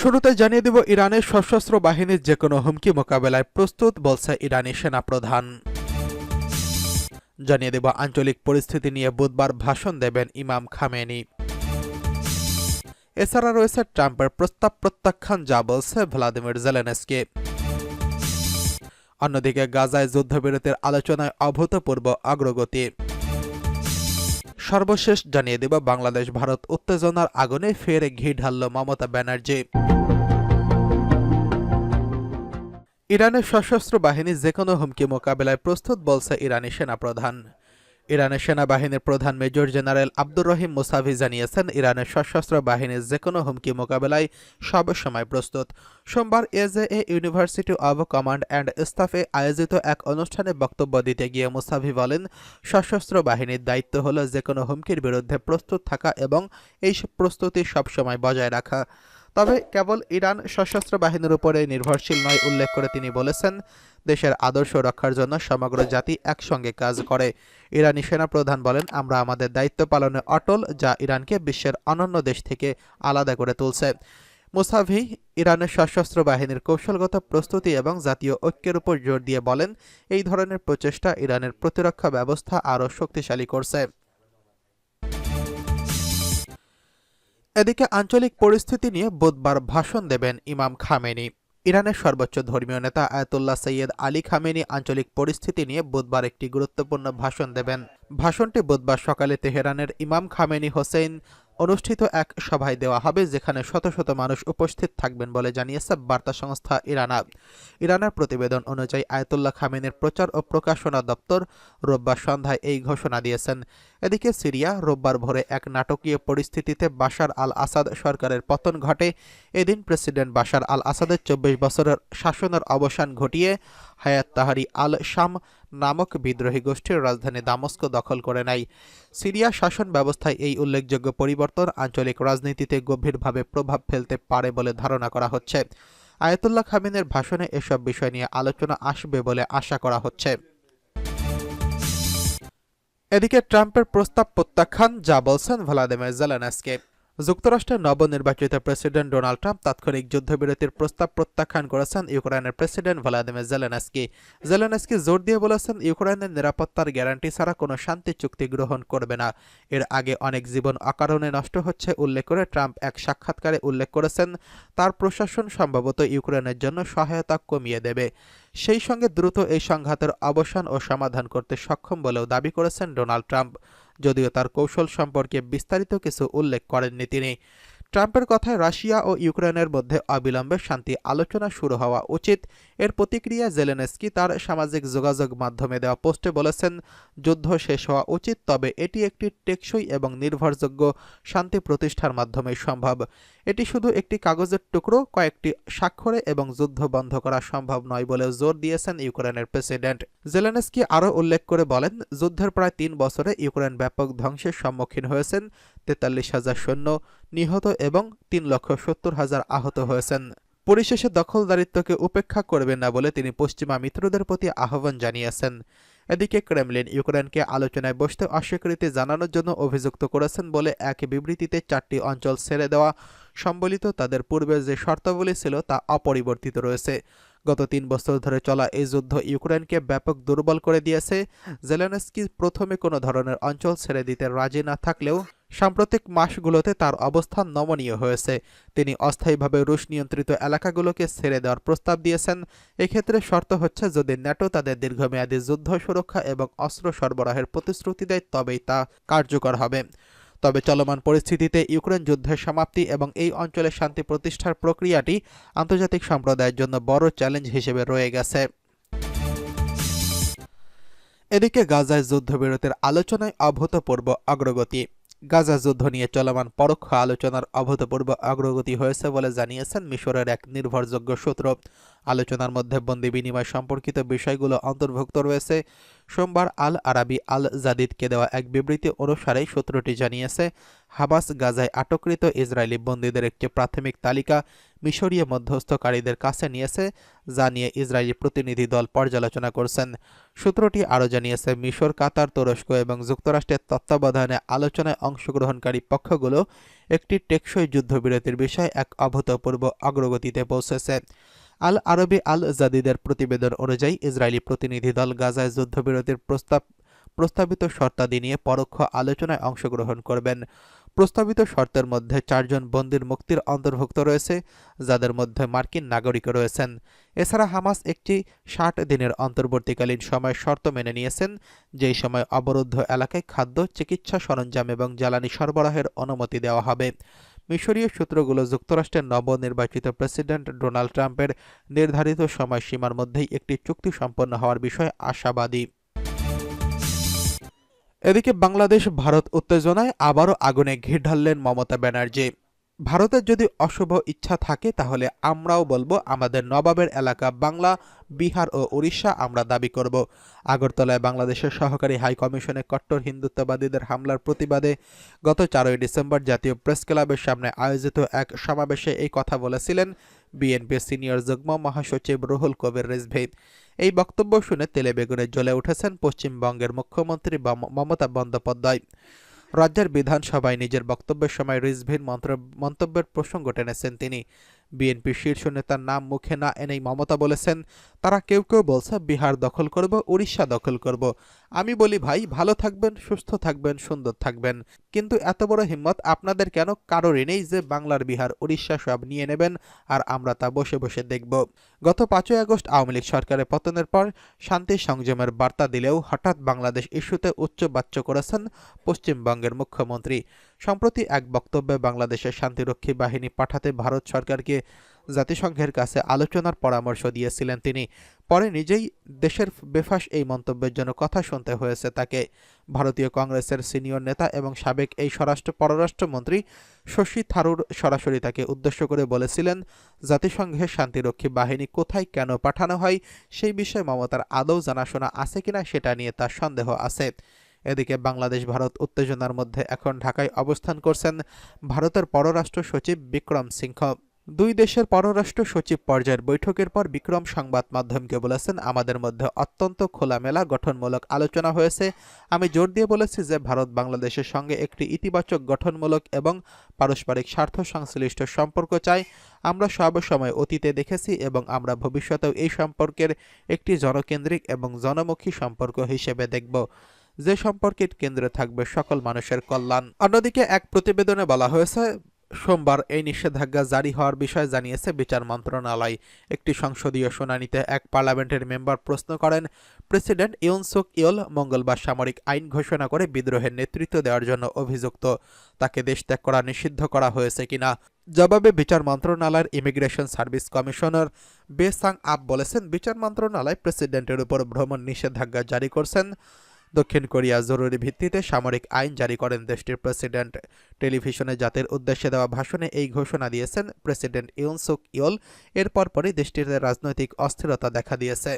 শুরুতে জানিয়ে দেব ইরানের সশস্ত্র বাহিনীর যে কোনো হুমকি মোকাবেলায় প্রস্তুত, বলছে ইরানি সেনাপ্রধান। জানিয়ে দেব আঞ্চলিক পরিস্থিতি নিয়ে বুধবার ভাষণ দেবেন ইমাম খামেনি। এছাড়া রয়েছে ট্রাম্পের প্রস্তাব প্রত্যাখ্যান, যা বলছে ভ্লাদিমির জেলেনস্কি। অন্যদিকে গাজায় যুদ্ধবিরতির আলোচনায় অভূতপূর্ব অগ্রগতি। সর্বশেষ জানিয়ে দেব, বাংলাদেশ, ভারত উত্তেজনার আগুনে ফের ঘি ঢালল মমতা ব্যানার্জি। ইরানের সশস্ত্র বাহিনী যে কোনো হুমকি মোকাবেলায় প্রস্তুত বলছে ইরানি সেনাপ্রধান। ইরানের সেনাবাহিনীর প্রধান major general Abdur Rahim Mousavi জানিয়েছেন, ইরানের সশস্ত্র বাহিনীর যে কোনো হুমকি মোকাবেলায় সব সময় প্রস্তুত। সোমবার AJA university of command and স্টাফে আয়োজিত এক অনুষ্ঠানে বক্তব্য দিতে গিয়ে মুসাভি বলেন, সশস্ত্র বাহিনীর দায়িত্ব হল যে কোনো হুমকির বিরুদ্ধে প্রস্তুত থাকা এবং এই প্রস্তুতি সবসময় বজায় রাখা। তবে কেবল ইরান সশস্ত্র বাহিনীর উপরে নির্ভরশীল নয়, উল্লেখ করে তিনি বলেছেন, দেশের আদর্শ রক্ষার জন্য সমগ্র জাতি একসঙ্গে কাজ করে। ইরানি সেনাপ্রধান বলেন, আমরা আমাদের দায়িত্ব পালনে অটল, যা ইরানকে বিশ্বের অনন্য দেশ থেকে আলাদা করে তুলছে। মুসাভি ইরানের সশস্ত্র বাহিনীর কৌশলগত প্রস্তুতি এবং জাতীয় ঐক্যের উপর জোর দিয়ে বলেন, এই ধরনের প্রচেষ্টা ইরানের প্রতিরক্ষা ব্যবস্থা আরও শক্তিশালী করছে। এদিকে আঞ্চলিক পরিস্থিতি নিয়ে বুধবার ভাষণ দেবেন ইমাম খামেনি। ইরানের সর্বোচ্চ ধর্মীয় নেতা আয়াতুল্লাহ সৈয়দ আলী খামেনি আঞ্চলিক পরিস্থিতি নিয়ে বুধবার একটি গুরুত্বপূর্ণ ভাষণ দেবেন। ভাষণটি বুধবার সকালে তেহরানের ইমাম খামেনি হোসেন অনুষ্ঠিত এক সভায় দেওয়া হবে, যেখানে শত শত মানুষ উপস্থিত থাকবেন বলে জানিয়েছে বার্তা সংস্থা ইরানা। ইরানের প্রতিবেদন অনুযায়ী আয়তুল্লাহ খামেনের প্রচার ও প্রকাশনা দপ্তর রোববার সন্ধ্যায় এই ঘোষণা দিয়েছেন। এদিকে সিরিয়া রোববার ভোরে এক নাটকীয় পরিস্থিতিতে বাশার আল আসাদ সরকারের পতন ঘটে। এদিন প্রেসিডেন্ট বাশার আল আসাদের চব্বিশ বছরের শাসনের অবসান ঘটিয়ে হায়াত তাহারি আল শাম নামক বিদ্রোহী গোষ্ঠীর রাজধানী দামস্ক দখল করে নেয়। সিরিয়া শাসন ব্যবস্থায় এই উল্লেখযোগ্য পরিবর্তন আঞ্চলিক রাজনীতিতে গভীরভাবে প্রভাব ফেলতে পারে বলে ধারণা করা হচ্ছে। আয়াতুল্লাহ খামিনের ভাষণে এসব বিষয় নিয়ে আলোচনা আসবে বলে আশা করা হচ্ছে। এদিকে ট্রাম্পের প্রস্তাব প্রত্যাখ্যান, যা বলছেন ভ্লাদিমির জেলেনস্কি। যুক্তরাষ্ট্রের নবনির্বাচিত প্রেসিডেন্ট ডোনাল্ড ট্রাম্প তাৎক্ষণিক যুদ্ধবিরতির প্রস্তাব প্রত্যাখ্যান করেছেন ইউক্রেনের প্রেসিডেন্ট ভ্লাদিমির জেলেনস্কি। জেলেনস্কি জোর দিয়ে বলেছেন, ইউক্রেনের নিরাপত্তার গ্যারান্টি ছাড়া কোনো শান্তি চুক্তি গ্রহণ করবে না। এর আগে অনেক জীবন অকারণে নষ্ট হচ্ছে, উল্লেখ করে ট্রাম্প এক সাক্ষাৎকারে উল্লেখ করেছেন, তার প্রশাসন সম্ভবত ইউক্রেনের জন্য সহায়তা কমিয়ে দেবে। সেই সঙ্গে দ্রুত এই সংঘাতের অবসান ও সমাধান করতে সক্ষম বলেও দাবি করেছেন ডোনাল্ড ট্রাম্প। যদিও তার কৌশল সম্পর্কে বিস্তারিত কিছু উল্লেখ করেননি তিনি। ট্রাম্পের কথায় রাশিয়া ও ইউক্রেনের মধ্যে অবিলম্বে শান্তি আলোচনা শুরু হওয়া উচিত। এর প্রতিক্রিয়া জেলেনেস্কি তার সামাজিক যোগাযোগ মাধ্যমে দেওয়া পোস্টে বলেছেন, যুদ্ধ শেষ হওয়া উচিত, তবে এটি একটি টেকসই এবং নির্ভরযোগ্য শান্তি প্রতিষ্ঠার মাধ্যমে সম্ভব। এটি শুধু একটি কাগজের টুকরো, কয়েকটি স্বাক্ষরে এবং যুদ্ধ বন্ধ করা সম্ভব নয় বলেও জোর দিয়েছেন ইউক্রেনের প্রেসিডেন্ট। জেলেনেস্কি আরও উল্লেখ করে বলেন, যুদ্ধের প্রায় তিন বছরে ইউক্রেন ব্যাপক ধ্বংসের সম্মুখীন হয়েছেন। তেতাল্লিশ হাজার সৈন্য নিহত এবং তিন লক্ষ সত্তর হাজার আহত হয়েছেন। পরিশেষে দখলদারিত্বকে উপেক্ষা করবেন না বলে তিনি পশ্চিমা মিত্রদের প্রতি আহ্বান জানিয়েছেন। এদিকে ক্রেমলিন ইউক্রেনকে আলোচনায় বসতে অস্বীকৃতি জানানোর জন্য অভিযুক্ত করেছেন বলে এক বিবৃতিতে চারটি অঞ্চল ছেড়ে দেওয়া সম্বলিত তাদের পূর্বে যে শর্তাবলী ছিল তা অপরিবর্তিত রয়েছে। গত তিন বছর ধরে চলা এই যুদ্ধ ইউক্রেনকে ব্যাপক দুর্বল করে দিয়েছে। জেলেনস্কি প্রথমে কোনো ধরনের অঞ্চল ছেড়ে দিতে রাজি না থাকলেও সাম্প্রতিক মাসগুলোতে তার অবস্থান নমনীয় হয়েছে। তিনি অস্থায়ীভাবে রুশ নিয়ন্ত্রিত এলাকাগুলোকে ছেড়ে দেওয়ার প্রস্তাব দিয়েছেন। এক্ষেত্রে শর্ত হচ্ছে, যদি ন্যাটো তাদের দীর্ঘমেয়াদী যুদ্ধ সুরক্ষা এবং অস্ত্র সরবরাহের প্রতিশ্রুতি দেয়, তবেই তা কার্যকর হবে। তবে চলমান পরিস্থিতিতে ইউক্রেন যুদ্ধের সমাপ্তি এবং এই অঞ্চলে শান্তি প্রতিষ্ঠার প্রক্রিয়াটি আন্তর্জাতিক সম্প্রদায়ের জন্য বড় চ্যালেঞ্জ হিসেবে রয়ে গেছে। এদিকে গাজায় যুদ্ধবিরতির আলোচনায় অভূতপূর্ব অগ্রগতি। গাজা যুদ্ধ নিয়ে চলমান পরোক্ষ আলোচনার অভূতপূর্ব অগ্রগতি হয়েছে বলে জানিয়েছেন মিশরের এক নির্ভরযোগ্য সূত্র। আলোচনার মধ্যে বন্দি বিনিময় সম্পর্কিত বিষয়গুলো অন্তর্ভুক্ত রয়েছে। সোমবার আল আরাবি আল জাদিদকে দেওয়া এক বিবৃতি অনুসারে সূত্রটি জানিয়েছে, হাবাস গাজায় আটককৃত ইসরায়েলি বন্দীদের একটি প্রাথমিক তালিকা মিশরীয় মধ্যস্থকারীদের কাছে নিয়েছে, যা নিয়ে ইসরায়েলি প্রতিনিধি দল পর্যালোচনা করছেন। সূত্রটি আরও জানিয়েছে, মিশর, কাতার, তুরস্ক এবং যুক্তরাষ্ট্রের তত্ত্বাবধানে আলোচনায় অংশগ্রহণকারী পক্ষগুলো একটি টেকসই যুদ্ধবিরতির বিষয়ে এক অভূতপূর্ব অগ্রগতিতে পৌঁছেছে। আল আরবি আল জাদিদের প্রতিবেদন অনুযায়ী ইসরায়েলি প্রতিনিধি দল গাজায় যুদ্ধবিরতির প্রস্তাব, প্রস্তাবিত শর্তাদি নিয়ে পরোক্ষ আলোচনায় অংশগ্রহণ করবেন। প্রস্তাবিত শর্তের মধ্যে চারজন বন্দির মুক্তির অন্তর্ভুক্ত রয়েছে, যাদের মধ্যে মার্কিন নাগরিক রয়েছেন। এছাড়া হামাস একটি ষাট দিনের অন্তর্বর্তীকালীন সময় শর্ত মেনে নিয়েছেন, যেই সময় অবরুদ্ধ এলাকায় খাদ্য, চিকিৎসা সরঞ্জাম এবং জ্বালানি সরবরাহের অনুমতি দেওয়া হবে। মিশরীয় সূত্রগুলো যুক্তরাষ্ট্রের নবনির্বাচিত প্রেসিডেন্ট ডোনাল্ড ট্রাম্পের নির্ধারিত সময়সীমার মধ্যেই একটি চুক্তি সম্পন্ন হওয়ার বিষয়ে আশাবাদী। এদিকে বাংলাদেশ, ভারত উত্তেজনায় আবারও আগুনে ঘি ঢাললেন মমতা ব্যানার্জি। ভারতের যদি অশুভ ইচ্ছা থাকে, তাহলে আমরাও বলব আমাদের নবাবের এলাকা বাংলা, বিহার ও উড়িষ্যা আমরা দাবি করব। আগরতলায় বাংলাদেশের সহকারী হাই কমিশনে কট্টর হিন্দুত্ববাদীদের হামলার প্রতিবাদে গত চারই ডিসেম্বর জাতীয় প্রেস ক্লাবের সামনে আয়োজিত এক সমাবেশে এই কথা বলেছিলেন বিএনপির সিনিয়র যুগ্ম মহাসচিব রুহুল কবির রেজভেদ এই বক্তব্য শুনে তেলে বেগুনে জ্বলে উঠেছেন পশ্চিমবঙ্গের মুখ্যমন্ত্রী মমতা বন্দ্যোপাধ্যায়। রাজ্যের বিধানসভায় নিজের বক্তব্যের সময় রিজভির মন্তব্যের প্রসঙ্গ টেনেছেন তিনি। বিএনপির শীর্ষ নেতার নাম মুখে না এনেই মমতা বলেছেন, তারা কেউ কেউ বলছে বিহার দখল করব উড়িষ্যা দখল করব। আমি বলি, ভাই, ভালো থাকবেন, সুস্থ থাকবেন, সুন্দর থাকবেন। কিন্তু এত বড় হিম্মত আপনাদের কেন? কারোরই নেই যে বাংলার বিহার উড়িষ্যা সব নিয়ে নেবেন আর আমরা তা বসে বসে দেখব। গত পাঁচই আগস্ট আওয়ামী লীগ সরকারের পতনের পর শান্তি সংযমের বার্তা দিলেও হঠাৎ বাংলাদেশ ইস্যুতে উচ্চবাচ্য করেছেন পশ্চিমবঙ্গের মুখ্যমন্ত্রী। সম্প্রতি এক বক্তব্যে বাংলাদেশের শান্তিরক্ষী বাহিনী পাঠাতে ভারত সরকারকে জাতিসংঘের কাছে আলোচনার পরামর্শ দিয়েছিলেন তিনি। পরে নিজেই দেশের বেফাস এই মন্তব্যের জন্য কথা শুনতে হয়েছে তাকে। ভারতীয় কংগ্রেসের সিনিয়র নেতা এবং সাবেক এই স্বরাষ্ট্র পররাষ্ট্রমন্ত্রী শশী থারুর সরাসরি তাকে উদ্দেশ্য করে বলেছিলেন জাতিসংঘের শান্তিরক্ষী বাহিনী কোথায় কেন পাঠানো হয়, সেই বিষয়ে মমতার আদৌ জানাশোনা আছে কিনা সেটা নিয়ে তার সন্দেহ আছে। এদিকে বাংলাদেশ, ভারত উত্তেজনার মধ্যে এখন ঢাকায় অবস্থান করছেন ভারতের পররাষ্ট্র সচিব বিক্রম সিংহ। দুই দেশের পররাষ্ট্র সচিব পর্যায়ের বৈঠকের পর বিক্রম সংবাদ মাধ্যমকে বলেছেন, আমাদের মধ্যে অত্যন্ত খোলামেলা, গঠনমূলক আলোচনা হয়েছে। আমি জোর দিয়ে বলেছি যে ভারত বাংলাদেশের সঙ্গে একটি ইতিবাচক গঠনমূলক এবং পারস্পরিক স্বার্থ সংশ্লিষ্ট সম্পর্ক চাই আমরা সব সময় অতীতে দেখেছি এবং আমরা ভবিষ্যতেও এই সম্পর্কের একটি জনকেন্দ্রিক এবং জনমুখী সম্পর্ক হিসেবে দেখব। যে সম্পর্কের কেন্দ্রে থাকবে সকল মানুষের কল্যাণ। অন্যদিকে এক প্রতিবেদনে বলা হয়েছে, সোমবার এই নিষেধাজ্ঞা জারি হওয়ার বিষয়ে জানিয়েছে বিচার মন্ত্রণালয়। একটি সংসদীয় শুনানিতে এক পার্লামেন্টের মেম্বার প্রশ্ন করেন, প্রেসিডেন্ট ইউন সুক ইয়ল মঙ্গলবার সামরিক আইন ঘোষণা করে বিদ্রোহের নেতৃত্ব দেওয়ার জন্য অভিযুক্ত। তাকে দেশ ত্যাগ করা নিষিদ্ধ করা হয়েছে কিনা জবাবে বিচার মন্ত্রণালয়ের ইমিগ্রেশন সার্ভিস কমিশনার বে সাং আপ বলেছেন, বিচার মন্ত্রণালয় প্রেসিডেন্টের উপর ভ্রমণ নিষেধাজ্ঞা জারি করছেন। দক্ষিণ কোরিয়া জরুরি ভিত্তিতে সামরিক আইন জারি করেন দেশটির প্রেসিডেন্ট। টেলিভিশনে জাতির উদ্দেশ্যে দেওয়া ভাষণে এই ঘোষণা দিয়েছেন প্রেসিডেন্ট ইউনসুক ইয়ল। এরপর পরই দেশটিতে রাজনৈতিক অস্থিরতা দেখা দিয়েছে।